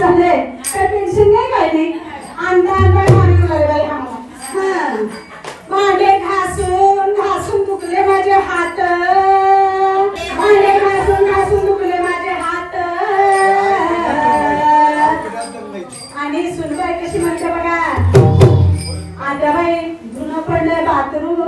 झाले. तर पेन्शन नाही पाहिजे नाही. आणता आणता मागे बाई आम्हाला घासून घासून दुखले माझे हात. भांडे घासून घासून दुखले माझे हात. आणि सुनबाई कशी बघा. आता बाई धुणं पडलंय बाथरूम.